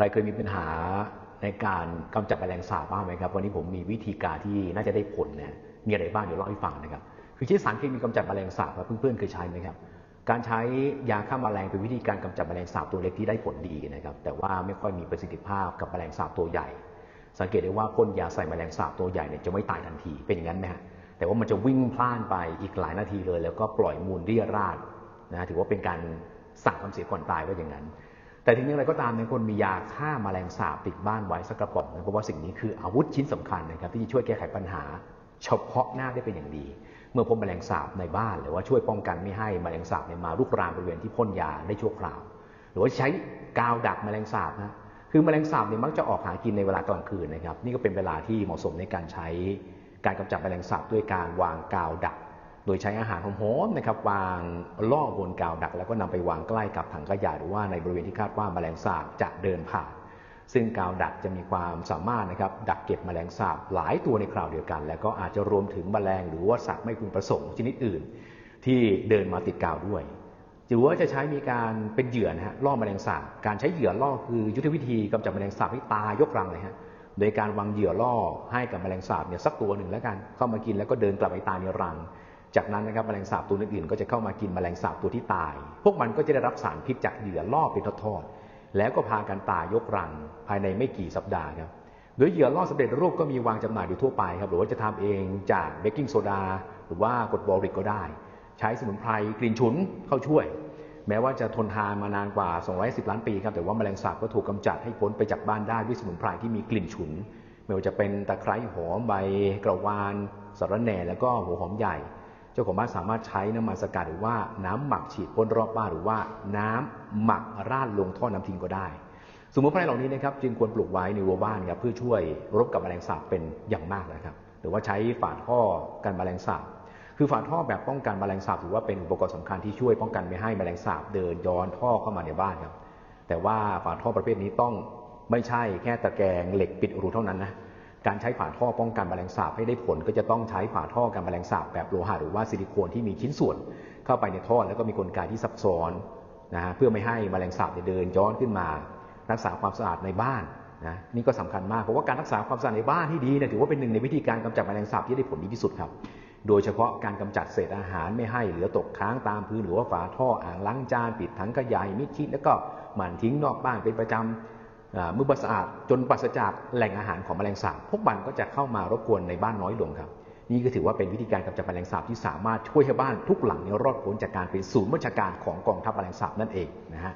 ครเคยมีปัญหาในการกำจัดแมลงสาบบ้างไหมครับ วันนี้ผมมีวิธีการที่น่าจะได้ผลนะมีอะไรบ้างเดี๋ยวเล่าให้ฟังนะครับ คือใช้สารเคมีกำจัดแมลงสาบครับเพื่อนๆเคยใช้ไหมครับ การใช้ยาฆ่าแมลงเป็นวิธีการกำจัดแมลงสาบตัวเล็กที่ได้ผลดีนะครับ แต่ว่าไม่ค่อยมีประสิทธิภาพกับแมลงสาบตัวใหญ่ สังเกตได้ว่าพ่นยาใส่แมลงสาบตัวใหญ่เนี่ยจะไม่ตายทันทีเป็นอย่างนั้นไหมฮะแต่ว่ามันจะวิ่งพล่านไปอีกหลายนาทีเลย แล้วก็ปล่อยมูลเรียราดนะถือว่าเป็นการสั่งความเสียก่อนตายว่าอย่างนั้น แต่ถึงอย่างไรก็ตามในคนมียาฆ่าแมลงสาบติดบ้านไว้สักกระป๋องนะเพราะว่าสิ่งนี้คืออาวุธชิ้นสำคัญนะครับที่จะช่วยแก้ไขปัญหา เฉพาะหน้าได้เป็นอย่างดี เมื่อพบแมลงสาบในบ้าน หรือว่าช่วยป้องกันไม่ให้แมลงสาบเนี่ยมาลุกรามบริเวณที่พ่นยาได้ชั่วคราว หรือว่าใช้กาวดักแมลงสาบนะคือแมลงสาบเนี่ยมักจะออกหากินในเวลากลางคืนนะครับนี่ก็เป็นเวลาที่เหมาะสมในการใช้การกำจัดแมลงสาบด้วยการวางกาวดัก ดยใช้อาหารหอมๆนะครับวางล่อบนกาวดัก แล้วก็นำไปวางใกล้กับถังขยะหรือว่าในบริเวณที่คาดว่าแมลงสาบจะเดินผ่านซึ่งกาวดักจะมีความสามารถนะครับดักเก็บแมลงสาบหลายตัวในคราวเดียวกัน แล้วก็อาจจะรวมถึงแมลงหรือว่าสัตว์ไม่พึงประสงค์ชนิดอื่น ที่เดินมาติดกาวด้วยหรือว่าจะใช้มีการเป็นเหยื่อนะฮะล่อแมลงสาบการใช้เหยื่อล่อคือยุทธวิธีกำจัดแมลงสาบให้ตายยกรังเลยฮะโดยการวางเหยื่อล่อให้กับแมลงสาบเนี่ยสักตัวหนึ่งแล้วกันเข้ามากินแล้วก็เดินกลับไปตายในรัง จากนั้นนะครับแมลงสาบตัวอื่นๆก็จะเข้ามากินแมลงสาบตัวที่ตาย พวกมันก็จะได้รับสารพิษจากเหยื่อล่อเป็นทอดๆแล้วก็พากันตายยกรังภายในไม่กี่สัปดาห์ครับโดยเหยื่อล่อสำเร็จรูปก็มีวางจำหน่ายอยู่ทั่วไปครับหรือว่าจะทำเองจากเบกกิ้งโซดาหรือว่ากรดบอริกก็ได้ ใช้สมุนไพรกลิ่นฉุนเข้าช่วย แม้ว่าจะทนทานมานานกว่า 210 ล้านปีครับแต่ว่าแมลงสาบก็ถูกกำจัดให้พ้นไปจากบ้านได้ด้วยสมุนไพรที่มีกลิ่นฉุนไม่ว่าจะเป็นตะไคร้หอมใบกระวานสะรแหน่แล้วก็หัวหอมใหญ่ เจ้าของบ้านสามารถใช้น้ำมันสกัดหรือว่าน้ำหมักฉีดพ่นรอบบ้านหรือว่าน้ำหมักราดลงท่อน้ำทิ้งก็ได้ สมุนไพรเหล่านี้นะครับจึงควรปลูกไว้ในรั้วบ้านครับเพื่อช่วยรบกับแมลงสาบเป็นอย่างมากนะครับ หรือว่าใช้ฝาท่อกันแมลงสาบคือฝาท่อแบบป้องกันแมลงสาบถือว่าเป็นอุปกรณ์สำคัญที่ช่วยป้องกันไม่ให้แมลงสาบเดินย้อนท่อเข้ามาในบ้านครับแต่ว่าฝาท่อประเภทนี้ต้องไม่ใช่แค่ตะแกรงเหล็กปิดรูเท่านั้นนะ การใช้ฝาท่อป้องกันแมลงสาบให้ได้ผลก็จะต้องใช้ฝาท่อกันแมลงสาบแบบโลหะหรือว่าซิลิโคนที่มีชิ้นส่วนเข้าไปในท่อแล้วก็มีกลไกที่ซับซ้อนนะฮะเพื่อไม่ให้แมลงสาบเดินย้อนขึ้นมา รักษาความสะอาดในบ้านนะนี่ก็สำคัญมากเพราะว่าการรักษาความสะอาดในบ้านที่ดีเนี่ยถือว่าเป็นหนึ่งในวิธีการกำจัดแมลงสาบที่ได้ผลดีที่สุดครับ โดยเฉพาะการกำจัดเศษอาหารไม่ให้เหลือตกค้างตามพื้นหรือว่าฝาท่ออ่างล้างจานปิดถังขยะมิดชิดแล้วก็หมั่นทิ้งนอกบ้านเป็นประจำ เมื่อสะอาดจนปราศจากแหล่งอาหารของแมลงสาบพวกมันก็จะเข้ามารบกวนในบ้านน้อยลงครับ นี่ก็ถือว่าเป็นวิธีการกำจัดแมลงสาบที่สามารถช่วยให้บ้านทุกหลังนี่ยรอดพ้นจากการเป็นศูนย์บัญชาการของกองทัพแมลงสาบนั่นเองนะฮะ